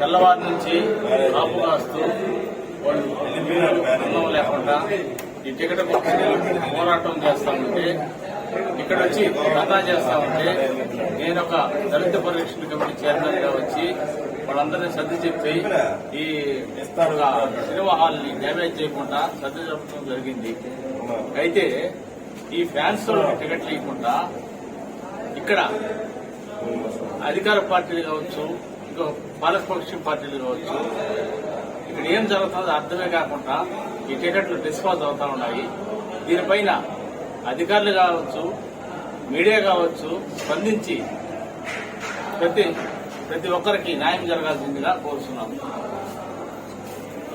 తెల్లవారి నుంచి కాపు కాస్తూ వాళ్ళు అన్నం లేకుండా ఈ టికెట్ పోరాటం చేస్తా ఉంటే ఇక్కడ వచ్చి ధర్నా చేస్తా ఉంటే నేను ఒక దళిత పరిరక్షణ కమిటీ చైర్మన్గా వచ్చి వాళ్ళందరినీ సర్ది చెప్పి ఈ సినిమా హాల్ని డ్యామేజ్ చేయకుండా సర్ది చెప్పడం జరిగింది. అయితే ఈ ఫ్యాన్స్ టికెట్లు ఇవ్వకుండా ఇక్కడ అధికార పార్టీలు కావచ్చు ఇంకో పాలకపక్ష పార్టీలు కావచ్చు. ఇక్కడ ఏం జరుగుతుందో అర్థమే కాకుండా ఈ టికెట్లు డిస్పాజ్ అవుతా ఉన్నాయి. దీనిపైన అధికారులు కావచ్చు మీడియా కావచ్చు స్పందించి ప్రతి ప్రతి ఒక్కరికి న్యాయం జరగాల్సిందిగా కోరుతున్నాము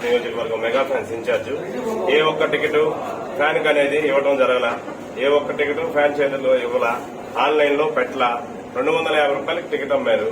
నియోజకవర్గం మెగా ఫ్యాన్స్ ఇన్ఛార్జ్ ఏ ఒక్క టికెట్ ఫ్యాన్ అనేది ఇవ్వడం జరగల ఏ ఒక్క టికెట్ ఫ్యాన్ చేతుల్లో ఇవ్వలా ఆన్లైన్లో పెట్టలా. రెండు వందల యాభై రూపాయలకి టికెట్ అమ్మారు.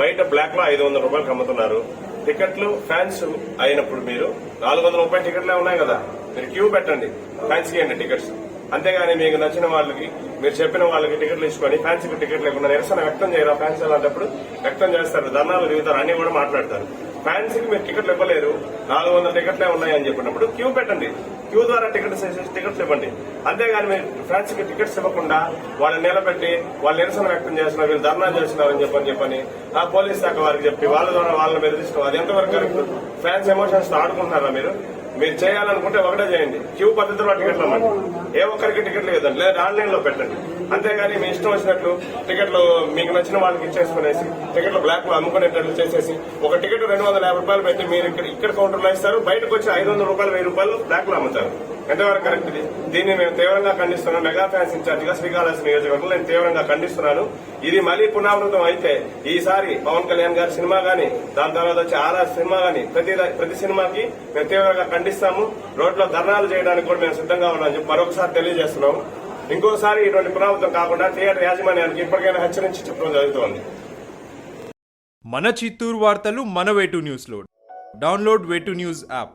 బయట బ్లాక్లో ఐదు వందల రూపాయలు అమ్ముతున్నారు టికెట్లు ఫ్యాన్స్ అయినప్పుడు మీరు నాలుగు వందల రూపాయలు టికెట్లే ఉన్నాయి కదా. మీరు క్యూ పెట్టండి. ఫ్యాన్స్ ఇవ్వండి టికెట్స్ అంతేగాని మీకు నచ్చిన వాళ్ళకి మీరు చెప్పిన వాళ్ళకి టికెట్లు ఇచ్చుకొని ఫ్యాన్స్కి టికెట్ లేకుండా నిరసన వ్యక్తం చేయరా? ఫ్యాన్స్ అలాంటప్పుడు వ్యక్తం చేస్తారు. ధర్నాలు దిగుతారు. అన్ని కూడా మాట్లాడతారు. ఫ్యాన్సీకి మీరు టికెట్లు ఇవ్వలేరు. నాలుగు వందల టికెట్లే ఉన్నాయని చెప్పినప్పుడు క్యూ పెట్టండి. క్యూ ద్వారా టికెట్ టికెట్లు టికెట్స్ ఇవ్వండి. అంతేగాని మీరు ఫ్యాన్సీకి టికెట్స్ ఇవ్వకుండా వాళ్ళని నిలబెట్టి వాళ్ళు నిరసన వ్యక్తం చేస్తున్నారు వీళ్ళు ధర్నా చేస్తున్నారని చెప్పని చెప్పని ఆ పోలీస్ శాఖ వారికి చెప్పి వాళ్ళ ద్వారా వాళ్ళని బెదిరిస్తాం అది ఎంతవరకు కరెక్ట్? ఫ్యాన్స్ ఎమోషన్స్తో ఆడుకుంటున్నారా మీరు? మీరు చేయాలనుకుంటే ఒకటే చేయండి. క్యూ పద్ధతిలో టికెట్లు అమ్మండి. ఏ ఒక్కరికి టికెట్లు ఇవ్వదండి లేదా ఆన్లైన్లో పెట్టండి. అంతేగాని మీ ఇష్టం వచ్చినట్లు టికెట్లు మీకు నచ్చిన వాళ్ళకి ఇచ్చేసుకునేసి టికెట్లు బ్లాక్లో అమ్ముకునేటట్లు చేసేసి ఒక టికెట్ రెండు వందల యాభై రూపాయలు పెట్టి మీరు ఇక్కడ ఇక్కడ కౌంటర్లో ఇస్తారు బయటకు వచ్చి ఐదు వందల రూపాయలు వెయ్యి రూపాయలు బ్లాక్లో అమ్ముతారు. ఎంతవరకు కరెక్ట్ ఇది? దీన్ని మేము తీవ్రంగా ఖండిస్తున్నాం. మెగా ఫ్యాన్స్ ఇన్ఛార్జిగా శ్రీకాళహస్తి నియోజకవర్గంలో నేను తీవ్రంగా ఖండిస్తున్నాను. ఇది మళ్ళీ పునరావృతం అయితే ఈసారి పవన్ కళ్యాణ్ గారి సినిమా గాని దాని తర్వాత వచ్చి ఆర్ఆర్ సినిమా గాని ప్రతి ప్రతి సినిమాకి మేము తీవ్రంగా ఖండిస్తాము. రోడ్లో ధర్నాలు చేయడానికి కూడా మేము సిద్ధంగా ఉన్నాం చెప్పి మరొకసారి తెలియజేస్తున్నాము ఇంకోసారి ఇటువంటి పునరావృతం కాకుండా థియేటర్ యాజమాన్యానికి ఇప్పటికైనా హెచ్చరించి చెప్పడం జరుగుతోంది. మన చిత్తూరు వార్తలు మన వేటు న్యూస్లో డౌన్లోడ్ వేటు న్యూస్ యాప్.